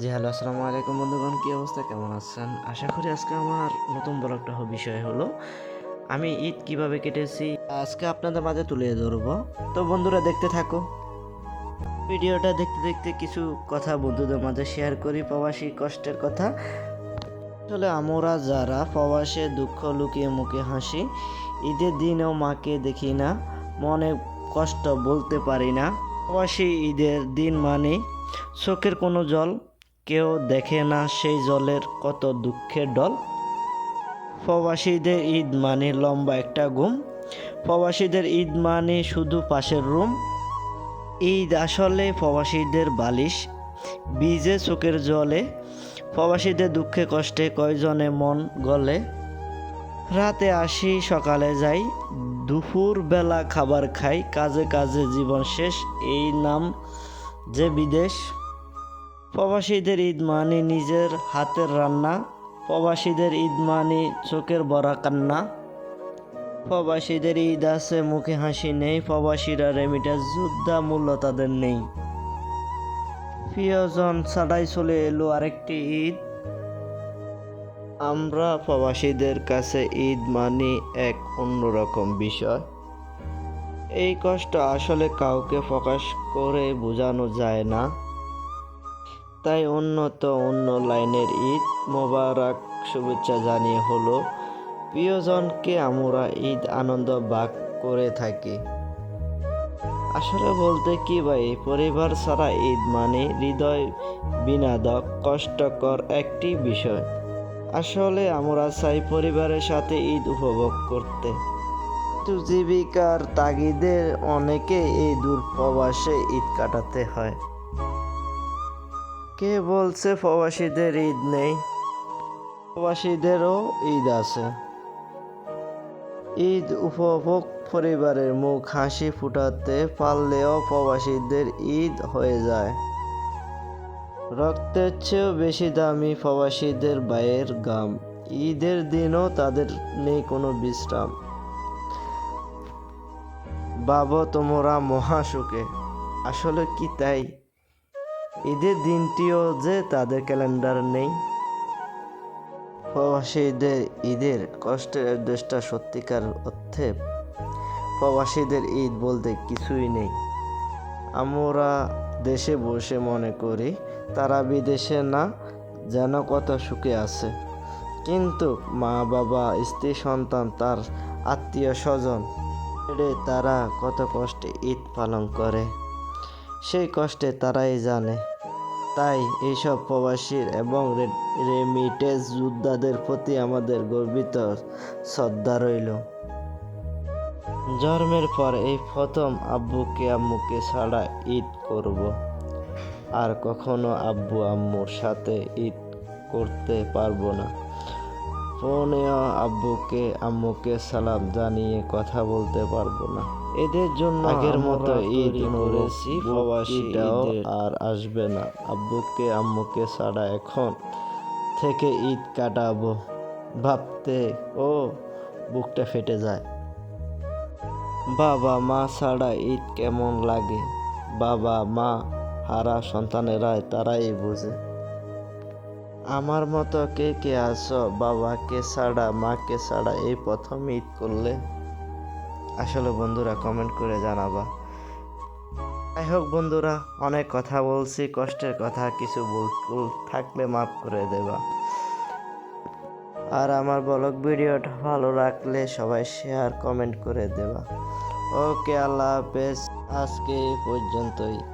জি, hello, আসসালামু আলাইকুম বন্ধুগণ, কী অবস্থা? কেমন আছেন? আশা করি আজকে আমার নতুন বড় একটা বিষয় হলো, আমি ঈদ কীভাবে কেটেছি? আজকে আপনাদের মাঝে তুলে ধরবো। তো বন্ধুরা, দেখতে থাকো। ভিডিওটা দেখতে দেখতে কিছু কথা বন্ধুদের মাঝে শেয়ার করি, প্রবাসী কষ্টের কথা। আসলে আমরা যারা প্রবাসে দুঃখ লুকিয়ে মুখে হাসি, ঈদের দিনেও মাকে দেখি না, মনে কষ্ট বলতে পারি না। প্রবাসী ঈদের দিন মানে চোখের কোনো জল কেউ দেখে না সেই জলের কত দুঃখের ডল প্রবাসীদের ঈদ মানে লম্বা একটা ঘুম। প্রবাসীদের ঈদ মানে শুধু পাশের রুম। ঈদ আসলে প্রবাসীদের বালিশ বীজে চোখের জলে। প্রবাসীদের দুঃখে কষ্টে কয়জনে মন গলে। রাতে আসি, সকালে যাই দুপুর বেলা খাবার খাই, কাজে কাজে জীবন শেষ। এই নাম যে বিদেশ। প্রবাসীদের ঈদ মানে নিজের হাতের রান্না, প্রবাসীদের ঈদ মানে চোখের বড়া কান্না। প্রবাসীদের ঈদ আছে, মুখে হাসি নেই, প্রবাসীরা রেমিটাস যোদ্ধা মূল্য তাদের নেই। প্রিয়জন ছাড়াই চলে এলো আরেকটি ঈদ। আমরা প্রবাসীদের কাছে ঈদ মানে এক অন্যরকম বিষয়। এই কষ্ট আসলে কাউকে প্রকাশ করে বোঝানো যায় না। তাই উন্নত অন্য লাইনের ঈদ মোবারক শুভেচ্ছা জানিয়ে হলো, প্রিয়জনকে আমরা ঈদ আনন্দ ভাগ করে থাকি। আসলে বলতে কি ভাই, পরিবার ছাড়া ঈদ মানে হৃদয় বিনাদক, কষ্টকর একটি বিষয়। আসলে আমরা চাই পরিবারের সাথে ঈদ উপভোগ করতে। কিন্তু জীবিকার তাগিদে অনেকে এই দূর প্রবাসে ঈদ কাটাতে হয়। কে বলছে প্রবাসীদের ঈদ নেই? প্রবাসীদেরও ঈদ আছে। ঈদ উপভোগ পরিবারের মুখ হাসি ফুটাতে পারলেও প্রবাসীদের ঈদ হয়ে যায়। রক্তের চেয়েও বেশি দামি প্রবাসীদের বায়ের গাম। ঈদের দিনও তাদের নেই কোনো বিশ্রাম। বাবা, তোমরা মহাসুখে। আসলে কি তাই? ঈদের দিনটিও যে তাদের ক্যালেন্ডার নেই। প্রবাসীদের ঈদের কষ্টের দেশটা সত্যিকার অর্থে প্রবাসীদের ঈদ বলতে কিছুই নেই। আমরা দেশে বসে মনে করি, তারা বিদেশে না, যেন কত সুখে আছে। কিন্তু মা, বাবা, স্ত্রী, সন্তান, তার আত্মীয় স্বজন তারা কত কষ্টে ঈদ পালন করে। সেই কষ্টে তারাই জানে। তাই এইসব প্রবাসীর এবং রেমিটেজ যোদ্ধাদের প্রতি আমাদের গর্বিত শ্রদ্ধা রইল। জন্মের পর এই প্রথম আব্বুকে আম্মুকে ছাড়া ঈদ করব। আর কখনো আব্বু আম্মুর সাথে ঈদ করতে পারব না। ফোনেও আব্বুকে, আম্মুকে সালাম জানিয়ে কথা বলতে পারব না। এদের জন্য আগের মতো ঈদ করেছি প্রবাসীটাও আর আসবে না। আব্বুকে আম্মুকে ছাড়া এখন থেকে ঈদ কাটাবো। ভাবতে ও বুকটা ফেটে যায়। বাবা মা ছাড়া ঈদ কেমন লাগে? বাবা মা হারা সন্তানেরাই তারাই বোঝে। আমার মতো কে কে আছো? বাবাকে ছাড়া মাকে ছাড়া এই প্রথম ঈদ করলে আসলে বন্ধুরা কমেন্ট করে জানাবা। যাই হোক বন্ধুরা, অনেক কথা বলছি, কষ্টের কথা, কিছু ভুল থাকলে মাফ করে দেবা। আর আমার ব্লগ ভিডিওটা ভালো রাখলে সবাই শেয়ার কমেন্ট করে দেবা। ওকে, আল্লাহ হাফেজ। আজকে এই পর্যন্তই।